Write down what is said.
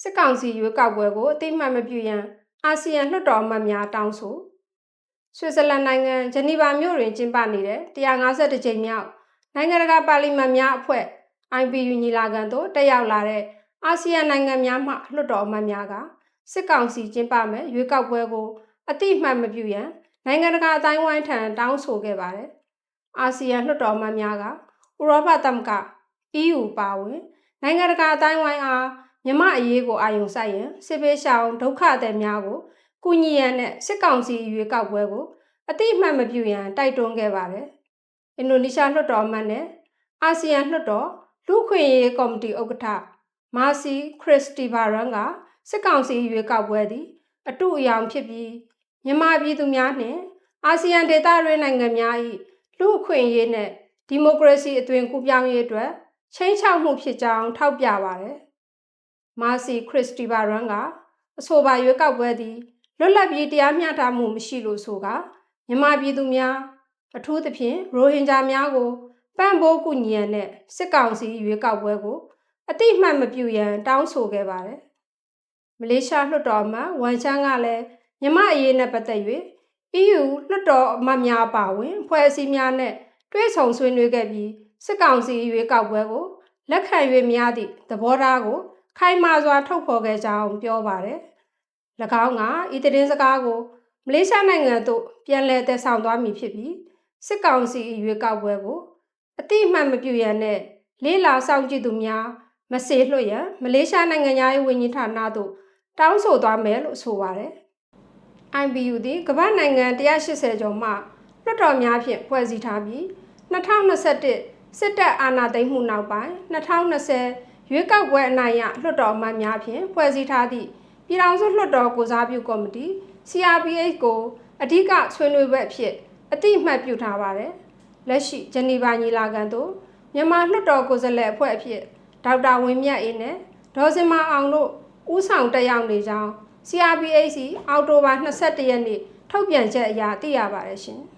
စစ်ကောင်စီရွေးကောက်ပွဲကိုအတိအမှတ်မပြုရန်အာဆီယံလွှတ်တော်အမတ်များတောင်းဆိုဆွစ်ဇာလန်နိုင်ငံဂျနီဗာမြို့တွင်ကျင်းပနေတဲ့152ကြိမ်မြောက်နိုင်ငံတကာပါလီမန်များအဖွဲ့ IPU ညီလာခံသို့တက်ရောက်လာတဲ့အာဆီယံနိုင်ငံများမှလွှတ်တော်အမတ်များကစစ်ကောင်စီကျင်းပမဲ့ရွေးကောက်ပွဲကိုအတိအမှတ်မပြုရန်နိုင်ငံတကာအတိုင်းဝိုင်းထံတောင်းဆိုခဲ့ပါတယ်။အာဆီယံလွှတ်တော်အမတ်များကဥရောပသမဂ္ဂ EU ပါဝင်နိုင်ငံတကာအတိုင်းဝိုင်းအား မြမအရေးကိုအာရုံစိုက်ရင်စစ်ပေးရှောင်ဒုက္ခသည်များကိုကုညီရန်နဲ့စစ်ကောင်စီရွေးကောက်ပွဲကိုအတိအမှတ်မပြုရန်တိုက်တွန်းခဲ့ပါတယ်။အင်ဒိုနီးရှားလွှတ်တော်အမတ်နဲ့အာဆီယံလွှတ်တော်လူခွင့်ရေးကော်မတီဥက္ကဋ္ဌမာစီခရစ်စတီဗာရန်ကစစ်ကောင်စီရွေးကောက်ပွဲသည်အတူအယောင်ဖြစ်ပြီးမြန်မာပြည်သူများနှင့်အာဆီယံဒေသတွင်းနိုင်ငံများ၏လူအခွင့်အရေးနှင့်ဒီမိုကရေစီအသွင်ကူးပြောင်းရေးအတွက်ချိန်ချောက်မှုဖြစ်ကြောင်းထောက်ပြပါတယ်။ မာစီခရစ်စတီဗာရန်ကအဆိုပါရွေးကောက်ပွဲသည်လွတ်လပ်ပြီးတရားမျှတမှုမရှိလို့ဆိုကမြန်မာပြည်သူများအထူးသဖြင့်ရိုဟင်ဂျာများကိုပံ့ပိုးကူညီရန်နဲ့စစ်ကောင်စီရွေးကောက်ပွဲကိုအတိအမှတ်မပြုရန်တောင်းဆိုခဲ့ပါတယ်။မလေးရှားလွှတ်တော်အမတ်ဝန်ချန်းကလည်းမြမအရေးနဲ့ပတ်သက်၍ EU လွှတ်တော်အမတ်များပါဝင်ဖွဲ့စည်းများနဲ့တွဲဆုံဆွေးနွေးခဲ့ပြီးစစ်ကောင်စီရွေးကောက်ပွဲကိုလက်ခံ၍မရသည့်သဘောထားကို ခိုင်မာစွာထုတ်ဖော်ခဲ့ကြောင်းပြောပါတယ်။၎င်းကဤတည်င်းစကားကိုမလေးရှားနိုင်ငံသို့ပြန်လည်တည်ဆောင်သွားမည်ဖြစ်ပြီးစစ်ကောင်စီရွေးကောက်ပွဲကိုအတိအမှတ်မပြုရန်နဲ့လေးလာဆောင်ကြည့်သူများမစေလွှတ်ရန်မလေးရှားနိုင်ငံသားရေးဝန်ကြီးဌာနသို့တောင်းဆိုသွားမယ်လို့ဆိုပါတယ်။ IBU သည်ကမ္ဘာနိုင်ငံ180ကျော်မှလွှတ်တော်များဖြင့်ဖွဲ့စည်းထားပြီး2021စစ်တပ်အာဏာသိမ်းမှုနောက်ပိုင်း2020 ရွေးကောက်ပွဲအနိုင်ရလွှတ်တော်အမတ်များဖြင့်ဖွဲ့စည်းထားသည့်ပြည်ထောင်စုလွှတ်တော်ကိုစားပြုကော်မတီ CRPH ကိုအဓိကဆွေးနွေးပွဲအဖြစ်အတိအမှတ်ပြုထားပါတယ်။လက်ရှိဂျနီဗာညီလာခံသို့မြန်မာလွှတ်တော်ကိုယ်စားလှယ်အဖွဲ့အဖြစ်ဒေါက်တာဝင်းမြတ်အေးနဲ့ဒေါ်စင်မအောင်တို့ဦးဆောင်တက်ရောက်နေကြောင်း CRPH အောက်တိုဘာ22ရက်နေ့ထုတ်ပြန်ချက်အရသိရပါတယ်ရှင်။